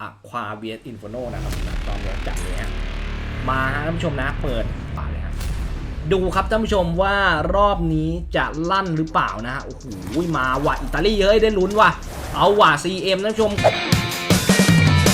อะควาเวียสอินฟโนนะครับตอนนี้จัดเนี้ยมาฮะท่านผู้ชมนะเปิดป่าเลยครับดูครับท่านผู้ชมว่ารอบนี้จะลั่นหรือเปล่านะฮะโอ้โหมาว่ะอิตาลีเฮ้ยได้ลุ้นว่ะเอาว่ะ CM ท่านผู้ชม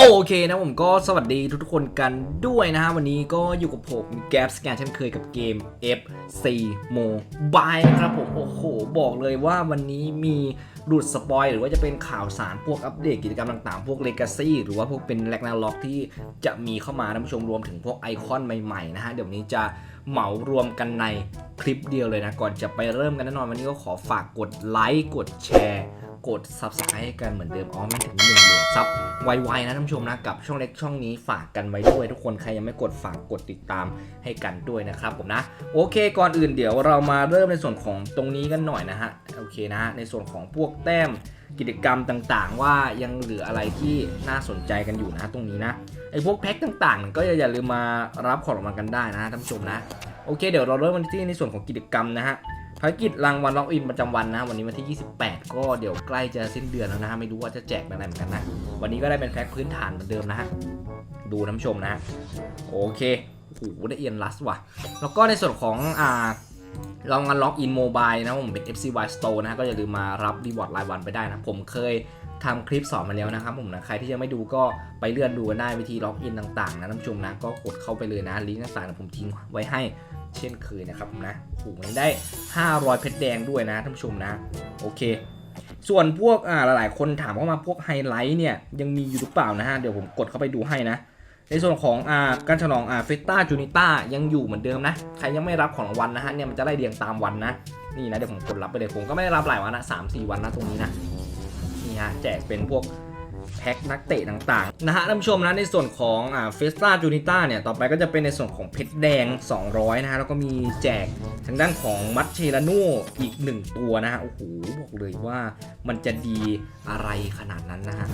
โอเคนะผมก็สวัสดีทุกๆคนกันด้วยนะฮะวันนี้ก็อยู่กับผมแกปสแกนเช่นเคยกับเกม FC Mobile นะครับผมโอ้โห บอกเลยว่าวันนี้มีหลุดสปอยหรือว่าจะเป็นข่าวสารพวกอัปเดตกิจกรรมต่างๆ พวก Legacy หรือว่าพวกเป็นแลกนาล็อกที่จะมีเข้ามาท่านผู้ชมรวมถึงพวกไอคอนใหม่ๆนะฮะเดี๋ยวนี้จะเหมารวมกันในคลิปเดียวเลยนะก่อนจะไปเริ่มกันแน่นอนวันนี้ก็ขอฝากกดไลค์กดแชร์ กด subscribe ให้กันเหมือนเดิมอ๋อไม่ถึง1นึ่งหมื่นซับไวๆนะท่านผู้ชมนะกับช่องเล็กช่องนี้ฝากกันไว้ด้วย ทุกคนใครยังไม่กดฝากกดติดตามให้กันด้วยนะครับผมนะโอเคก่อนอื่นเดี๋ยวเรามาเริ่มในส่วนของตรงนี้กันหน่อยนะฮะโอเคนะฮะในส่วนของพวกแต้มกิจกรรมต่างๆ ว่ายังเหลืออะไรที่น่าสนใจกันอยู่นะตรงนี้นะไอ้พวกแพ็คต่างๆ ก็อย่าลืมมารับของรางวัลกันได้นะท่านผู้ชมนะโอเคเดี๋ยวเราเริ่มกันที่ในส่วนของกิจกรรมนะฮะ ภารกิจรางวัลล็อกอินประจำวันนะ วันนี้วันที่ 28 ก็เดี๋ยวใกล้จะสิ้นเดือนแล้วนะฮะไม่รู้ว่าจะแจกอะไรเหมือนกันนะ วันนี้ก็ได้เป็นแพ็คพื้นฐานเหมือนเดิมนะฮะดูน้ำชมนะฮะโอเคโอ้โหได้เอียนลัสว่ะ แล้วก็ในส่วนของอ่ารางวัลล็อกอินโมบายนะผมเป็น FCY Store นะฮะก็อย่าลืมมารับรีวอร์ดรายวันไปได้นะ ผมเคย ทำคลิปสอนมาแล้วนะครับผมนะใครที่ยังไม่ดูก็ไปเลื่อนดูกันได้วิธีล็อกอินต่างๆ นะท่านผู้ชมนะก็กดเข้าไปเลยนะลิงก์ต่างๆผมทิ้งไว้ให้เช่นเคยนะครับผมนะโอ้โหมันได้ 500 เพชรแดงด้วยนะท่านผู้ชมนะโอเค ส่วนพวกอ่าหลายๆคนถามเข้ามาพวกไฮไลท์เนี่ยยังมีอยู่หรือเปล่านะฮะเดี๋ยวผมกดเข้าไปดูให้นะในส่วนของอ่าการฉลองอ่าเฟสต้าจูนิต้ายังอยู่เหมือนเดิมนะ ใครยังไม่รับของรางวัลนะฮะเนี่ยมันจะไล่เรียงตามวันนะ นี่นะเดี๋ยวผมกดรับไปเลยผมก็ไม่ได้รับหลายวันนะสามสี่วันนะตรงนี้นะ ฮะแจกเป็นพวกแพ็คนักเตะต่างๆ นะฮะท่านผู้ชมนะในส่วนของอ่าเฟสตาจูนิต้าเนี่ย ต่อไปก็จะเป็นในส่วนของเพชรแดง 200 นะฮะ แล้วก็มีแจกทางด้านของมัตเชลาโนอีก 1 ตัวนะฮะ โอ้โห บอกเลยว่ามันจะดีอะไรขนาดนั้นนะฮะ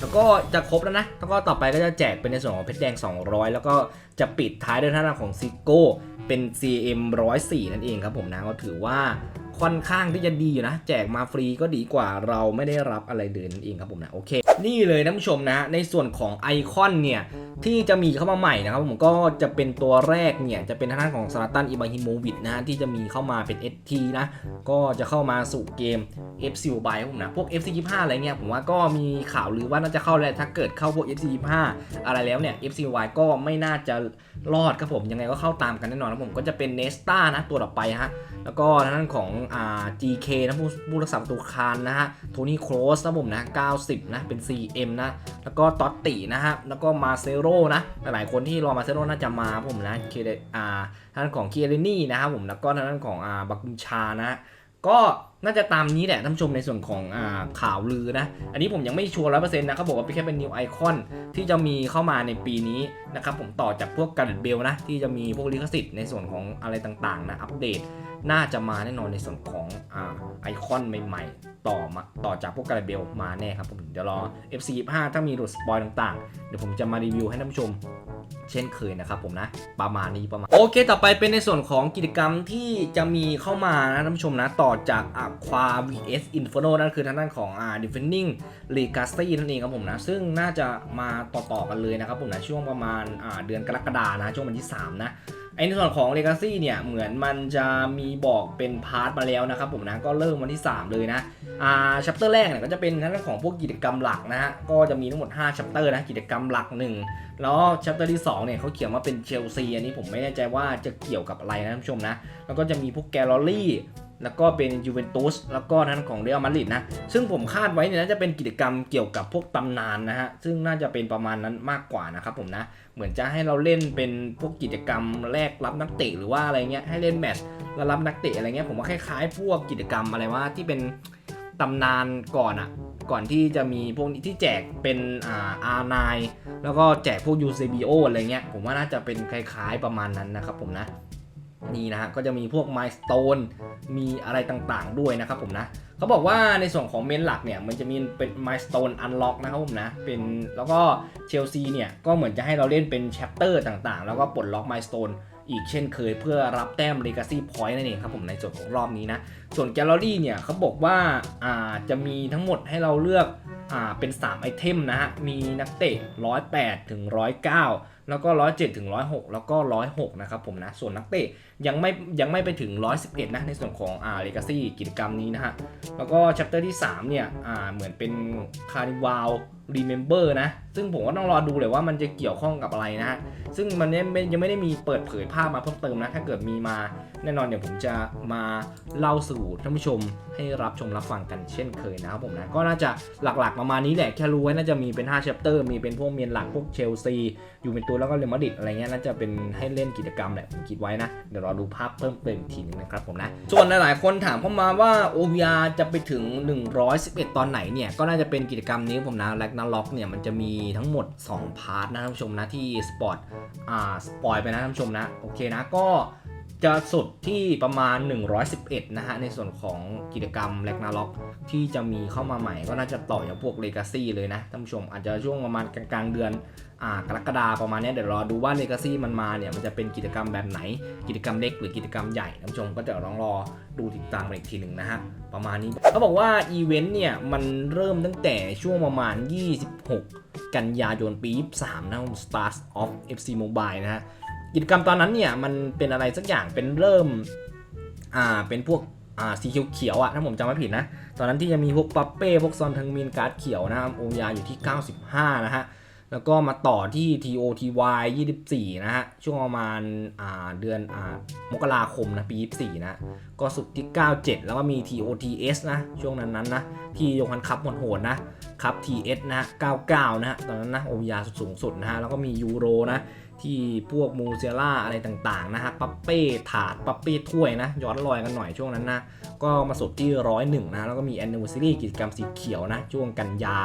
แล้วก็จะครบแล้วนะ แล้วก็ต่อไปก็จะแจกเป็นในส่วนของเพชรแดง 200 แล้วก็จะปิดท้ายด้วยทางด้านของซิโก้เป็น CM 104 นั่นเองครับผมนะก็ถือว่า ค่อนข้างที่จะดีอยู่นะ แจกมาฟรีก็ดีกว่าเราไม่ได้รับอะไรเลยนั่นเองครับผมนะโอเค นี่เลยท่านผู้ชมนะ ในส่วนของไอคอนเนี่ยที่จะมีเข้ามาใหม่นะครับผมก็จะเป็นตัวแรกเนี่ยจะเป็นทางด้านของซาลาตันอิบราฮิโมวิชนะที่จะมีเข้ามาเป็น ST นะก็จะเข้ามาสู่เกม FC Mobile ครับผมนะพวก FC 25 อะไรเงี้ยผมว่าก็มีข่าวลือว่าน่าจะเข้าแล้วถ้าเกิดเข้าพวก FC 25 อะไรแล้วเนี่ย FC Mobile ก็ไม่น่าจะ รอดครับผมยังไงก็เข้าตามกันแน่นอนครับผมก็จะเป็นเนสตานะตัวต่อไปฮะแล้วก็ทางด้านของอ่า GK นะผู้ผู้รักษาประตูคานนะฮะโทนี่โครสนะผมนะ90 นะเป็น CM นะแล้วก็ตอตตินะฮะแล้วก็มาเซโร่นะหลายๆคนที่รอมาเซโร่น่าจะมาผมนะเคอ่าทางด้านของเคียเรนี่นะครับผมแล้วก็ทางด้านของอ่าบักกุมชานะ ก็น่าจะตามนี้แหละท่านผู้ชมในส่วนของอ่าข่าวลือนะ อันนี้ผมยังไม่ชัวร์ร้อยเปอร์เซ็นต์นะเขาบอกว่าเป็นแค่เป็นนิวไอคอนที่จะมีเข้ามาในปีนี้นะครับผมต่อจากพวกการ์ดเบลนะ ที่จะมีพวกลิขสิทธิ์ในส่วนของอะไรต่างๆนะ อัปเดต น่าจะมาแน่นอนในส่วนของอ่าไอคอนใหม่ๆ ต่อมาต่อจากพวกการ์เบลมาแน่ครับผมเดี๋ยวรอ FC 25ถ้ามีหลุดสปอยต่างๆ เดี๋ยวผมจะมารีวิวให้ท่านผู้ชมเช่นเคยนะครับผมนะ ประมาณนี้ประมาณ โอเค ต่อไปเป็นในส่วนของกิจกรรมที่จะมีเข้ามานะท่านผู้ชมนะ ต่อจาก Aqua vs Inferno นั่นคือทางด้านของอ่า Defending Legacy นั่นเองครับผมนะ ซึ่งน่าจะมาต่อๆกันเลยนะครับผมนะ ช่วงประมาณอ่าเดือนกรกฎานะ ช่วงวันที่ 3 นะ ไอในส่วนของ Legacy เนี่ยเหมือนมันจะมีบอกเป็นพาร์ทมาแล้วนะครับผมนะก็เริ่มวันที่ 3 เลยนะอ่าชัปเตอร์แรกเนี่ยก็จะเป็นทางด้านของพวกกิจกรรมหลักนะฮะก็จะมีทั้งหมด5ชัปเตอร์นะกิจกรรมหลัก 1 แล้วชัปเตอร์ที่2เนี่ยเขาเขียนว่าเป็นเชลซีอันนี้ผมไม่แน่ใจว่าจะเกี่ยวกับอะไรนะท่านผู้ชมนะแล้วก็จะมีพวกแกลเลอรี่ แล้วก็เป็นยูเวนตุสแล้วก็ทางด้านของเรอัลมาดริดนะ ซึ่งผมคาดไว้เนี่ยน่าจะเป็นกิจกรรมเกี่ยวกับพวกตำนานนะฮะ ซึ่งน่าจะเป็นประมาณนั้นมากกว่านะครับผมนะ เหมือนจะให้เราเล่นเป็นพวกกิจกรรมแลกรับนักเตะหรือว่าอะไรเงี้ยให้เล่นแมตช์แล้วรับนักเตะอะไรเงี้ยผมว่าคล้ายๆ พวกกิจกรรมอะไรว่าที่เป็นตำนานก่อนอะก่อนที่จะมีพวกนี้ที่แจกเป็นอ่า R9 แล้วก็แจกพวก UCBO อะไรเงี้ยผมว่าน่าจะเป็นคล้ายๆประมาณนั้นนะครับผมนะ นี่นะฮะก็จะมีพวก Milestone มีอะไรต่างๆด้วยนะครับผมนะเขาบอกว่าในส่วนของเมนหลักเนี่ยมันจะมีเป็น milestone unlock นะครับผมนะเป็นแล้วก็เชลซีเนี่ยก็เหมือนจะให้เราเล่นเป็น chapter ต่างๆ แล้วก็ปลดล็อก milestone อีกเช่นเคยเพื่อรับแต้ม legacy point นั่นเองครับผมในส่วนของรอบนี้นะ ส่วนแกลเลอรี่เนี่ยเขาบอกว่าอ่าจะมีทั้งหมดให้เราเลือกอ่าเป็น 3 ไอเทมนะฮะ มีนักเตะ 108 ถึง 109 แล้วก็ 107 ถึง 106 แล้วก็ 106 นะครับผมนะ ส่วนนักเตะ ยังไม่ยังไม่ไปถึง 111 นะในส่วนของอ่า legacy กิจกรรมนี้นะฮะ แล้วก็ chapter ที่ 3 เนี่ยอ่าเหมือนเป็น carnival remember นะ ซึ่งผมก็ต้องรอดูเลยว่ามันจะเกี่ยวข้องกับอะไรนะฮะ ซึ่งมันเนี่ยไม่ยังไม่ได้มีเปิดเผยภาพมาเพิ่มเติมนะ ถ้าเกิดมีมาแน่นอนเดี๋ยวผมจะมาเล่าสู่ท่านผู้ชมให้รับชมรับฟังกันเช่นเคยนะครับผมนะ ก็น่าจะหลักๆประมาณนี้แหละ แค่รู้ไว้น่าจะมีเป็น5 chapter มีเป็นพวกเมียนหลักพวกเชลซีอยู่เป็นตัวแล้วก็เรอัลมาดริดอะไรเงี้ยน่าจะเป็นให้เล่นกิจกรรมแหละผมคิดไว้นะเดี๋ยวรอดูภาพเพิ่มเติมทีนึงนะครับผมนะ ส่วนหลายๆคนถามเข้ามาว่า OVR จะไปถึง 111 ตอนไหนเนี่ย ก็น่าจะเป็นกิจกรรมนี้ผมนะแลกนาล็อกเนี่ยมันจะมีทั้งหมด 2 พาร์ทนะท่านผู้ชมนะที่สปอร์ตอ่าสปอยไปนะท่านผู้ชมนะ โอเคนะก็ จะสุดที่ประมาณ 111 นะฮะ ในส่วนของกิจกรรมแลกนาล็อกที่จะมีเข้ามาใหม่ก็น่าจะต่อจากพวกเลกาซี่เลยนะท่านผู้ชมอาจจะช่วงประมาณกลางๆเดือนอ่ากรกฎาประมาณนี้เดี๋ยวรอดูว่าเลกาซี่มันมาเนี่ยมันจะเป็นกิจกรรมแบบไหน กิจกรรมเล็กหรือกิจกรรมใหญ่ท่านผู้ชมก็จะลองรอดูติดตามอีกทีหนึ่งนะฮะ ประมาณนี้เขาบอกว่าอีเวนต์เนี่ยมันเริ่มตั้งแต่ช่วงประมาณ 26 กันยายนปี 23 นะ Stars of FC Mobile นะฮะ กิจกรรมตอนนั้นเนี่ย มันเป็นอะไรสักอย่างเป็นเริ่ม อ่า เป็นพวก อ่า สีเขียวๆอะถ้าผมจำไม่ผิดนะ ตอนนั้นที่จะมีพวกปัปเป้ พวกซอนทังมินการ์ดเขียวนะครับโอยาอยู่ที่ 95 นะฮะ แล้วก็มาต่อที่ TOTY 24 นะฮะ ช่วงประมาณาเดือนอมกราคมนะปี 24 นะ ก็สุดที่ 97 แล้วก็มี TOTS นะ ช่วงนั้นนั้นนะ ที่ยกคันคัพโหดนะครับ TS นะฮะ 99 นะฮะ ตอนนั้นนะ โอยาสูงสุดนะฮะ แล้วก็มียูโรนะ ที่พวกมูเซล่าอะไรต่างๆนะฮะปัปเป้ถาดปัปเป้ถ้วยนะ ย้อนรอยกันหน่อยช่วงนั้นนะ ก็มาสุดที่ร้อยหนึ่งนะแล้วก็มี anniversary กิจกรรมสีเขียวนะ ช่วงกันยา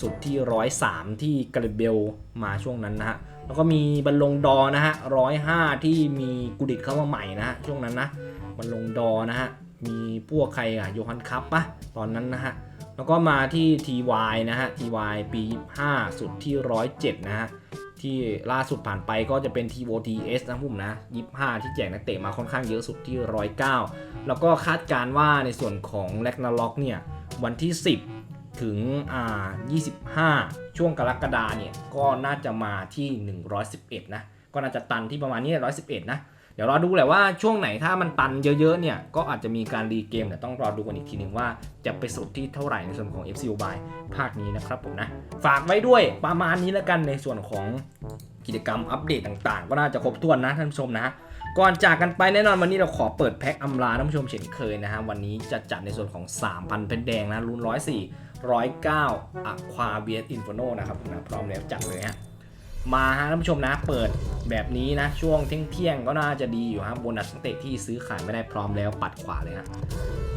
สุดที่ร้อยสามที่กระเบลมาช่วงนั้นนะฮะแล้วก็มีบัลลงดอ์นะฮะร้อยห้าที่มีกุดิตเข้ามาใหม่นะฮะช่วงนั้นนะบัลลงดอ์นะฮะมีพวกใครอะโยฮันคัพปะตอนนั้นนะฮะแล้วก็มาที่ TY นะฮะ TY ปี 5 สุดที่ 107 นะฮะ ที่ล่าสุดผ่านไปก็จะเป็น TOTS นะผมนะ25 ที่แจกนักเตะมาค่อนข้างเยอะสุดที่ 109 แล้วก็คาดการณ์ว่าในส่วนของแลกนาล็อกเนี่ยวันที่ 10 ถึงอ่า25 ช่วงกรกฎาเนี่ยก็น่าจะมาที่ 111 นะ ก็น่าจะตันที่ประมาณนี้111 นะ ดี๋ยวรอดูแหละว่าช่วงไหนถ้ามันตันเยอะๆเนี่ยก็อาจจะมีการรีเกมแต่ต้องรอดูกันอีกทีหนึ่งว่าจะไปสุดที่เท่าไหร่ในส่วนของ FC Mobile ภาคนี้นะครับผมนะฝากไว้ด้วยประมาณนี้แล้วกันในส่วนของกิจกรรมอัปเดตต่างๆ ก็น่าจะครบถ้วนนะท่านผู้ชมนะก่อนจากกันไปแน่นอนวันนี้เราขอเปิดแพ็คอำลาท่านผู้ชมเช่นเคยนะฮะวันนี้จะจัดในส่วนของ 3,000 เพชรแดงนะรุ่น104 109อะควาเบียสอินฟโนนะครับผมนะพร้อมแล้วจัดเลยฮะ มาฮะท่านผู้ชมนะ เปิดแบบนี้นะ ช่วงเที่ยงๆก็น่าจะดีอยู่ฮะโบนัสนักเตะที่ซื้อขายไม่ได้พร้อมแล้วปัดขวาเลยฮะ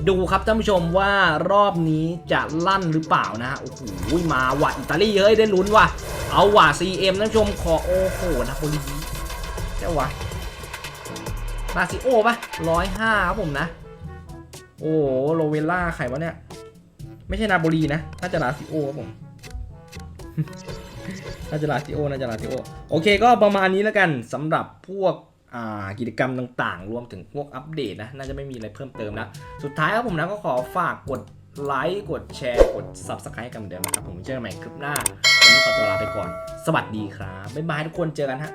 ดูครับท่านผู้ชมว่ารอบนี้จะลั่นหรือเปล่านะฮะโอ้โหมาว่ะอิตาลีเฮ้ยได้ลุ้นว่ะเอาว่ะ CM ท่านผู้ชมขอโอ้โหนาโปลีเจ้าวะลาซิโอปะร้อยห้าครับผมนะ โอ้โหโรเวล่าใครวะเนี่ย ไม่ใช่นาโปลีนะ น่าจะลาซิโอครับผม น่าจะลาติโอน่าจะลาติโอโอเคก็ประมาณนี้แล้วกันสำหรับพวกกิจกรรมต่างๆ รวมถึงพวกอัปเดตนะ น่าจะไม่มีอะไรเพิ่มเติมนะ สุดท้ายครับผมนะก็ขอฝากกดไลค์ กดแชร์ กด Subscribe กันเหมือนเดิมนะครับ ผมเจอกันใหม่คลิปหน้า วันนี้ขอตัวลาไปก่อน สวัสดีครับ บ๊ายบายทุกคน เจอกันฮะ